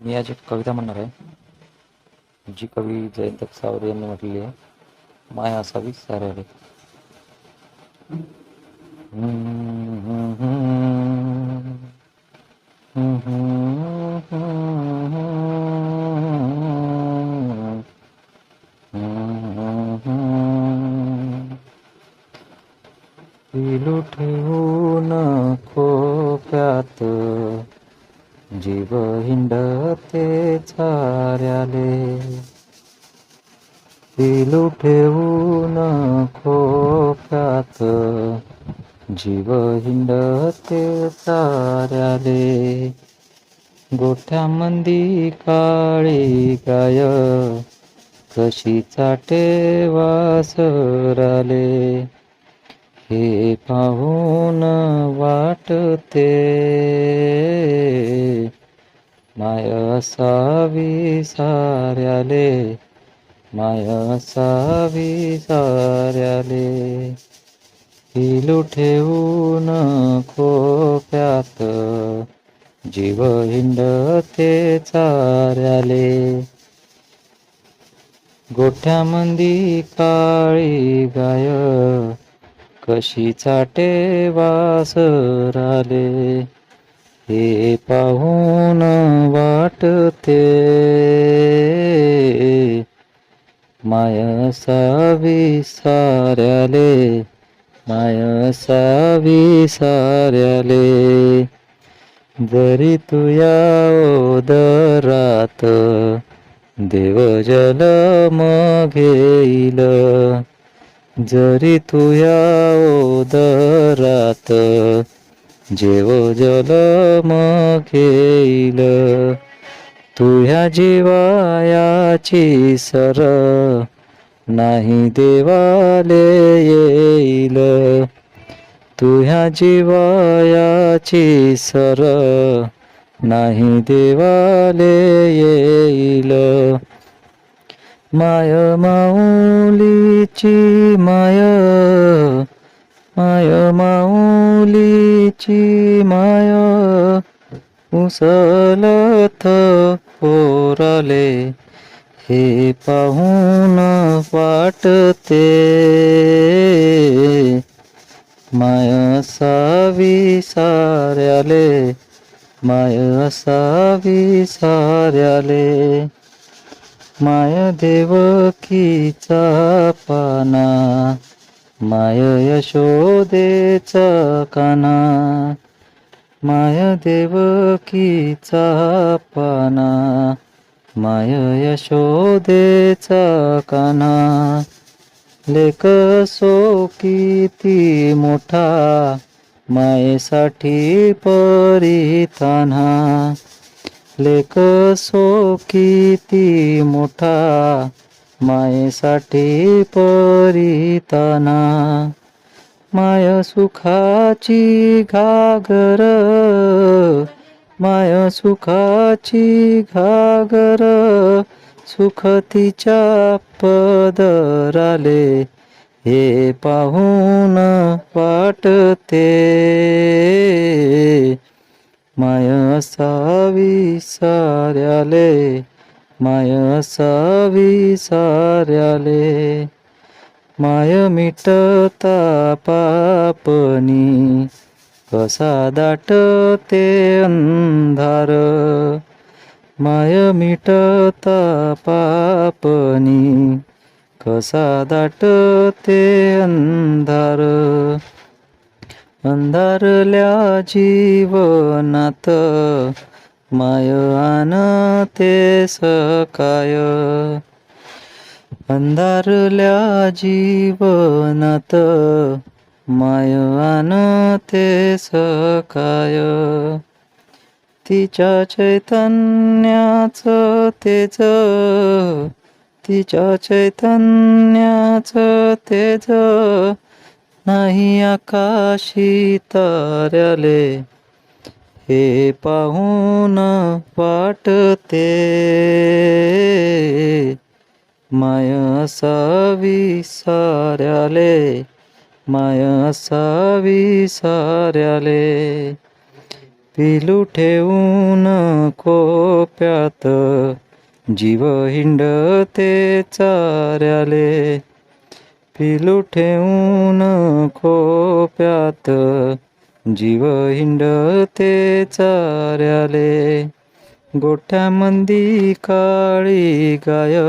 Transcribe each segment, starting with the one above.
मी आज एक कविता म्हणणार आहे. जी कवी जयंत सावरे यांनी म्हटलेली आहे. माया असावी साऱ्याकडे पिलू हो ठेवून खोप्यात. जीव हिंडते चाऱ्याले. पिलू ठेवून खोप्यात जीव हिंडते चाऱ्याले. गोठ्यामंदी काळी गाय कशी चाटे वासराले. हे पाहून वाटते. माय असावी साऱ्याले माय असावी साऱ्याले. पिलू ठेवून खोप्यात जीव हिंडते चाऱ्याले. गोठ्यामंदी काळी गाय कशी चाटे वासराले हे पाहून वाटते. माय सावी साऱ्याले माय सावी साऱ्याले जरी तुया ओदरात देव जलम घेईल जरी तुया ओदरात जेव जलम घेईल तुह्या जीवायाची सर नाही देवाले येईल. तुह्या जीवायाची सर नाही देवाले येईल. माय माऊलीची माय माय माऊलीची माय उसलथ पोराले हे पाहून वाटते. माय सावी साऱ्याले माय सावी साऱ्याले माय देवकीचा पाना माय यशोदेचा काना माय देवकीचा पाना माय यशोदेचा काना. लेक सो किती मोठा मायेसाठी परिताना. लेख सो किती मोठा मायेसाठी परिताना. माय सुखाची घागर माय सुखाची घागर सुख तिच्या पदराले हे पाहून वाटते. माय असावी साऱ्याले माय असावी साऱ्याले. माय मिटता पापनी कसा दाटते अंधार. माय मिटता पापनी कसा दाटते अंधार. अंधारल्या जीवनात माय आणते सकाय. अंधारल्या जीवनात माय आणते सकाय. तिच्या चैतन्याच तेज तिच्या चैतन्याच तेज. नाही आकाशी ताऱ्याले हे पाहून वाटते. मायसावी साऱ्याले मायसावी साऱ्याले पिलू ठेवून कोप्यात जीव हिंडते चाऱ्याले. पिलू ठेवून खोप्यात जीव हिंडते चाऱ्याले. गोठ्यामंदी काळी गाय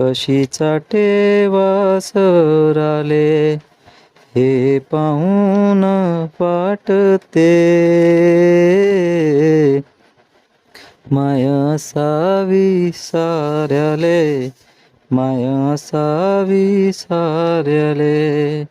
कशी चाटे वासराले. हे पाहून पाटते. माय सावी साऱ्याले. माया सावी साऱ्याले.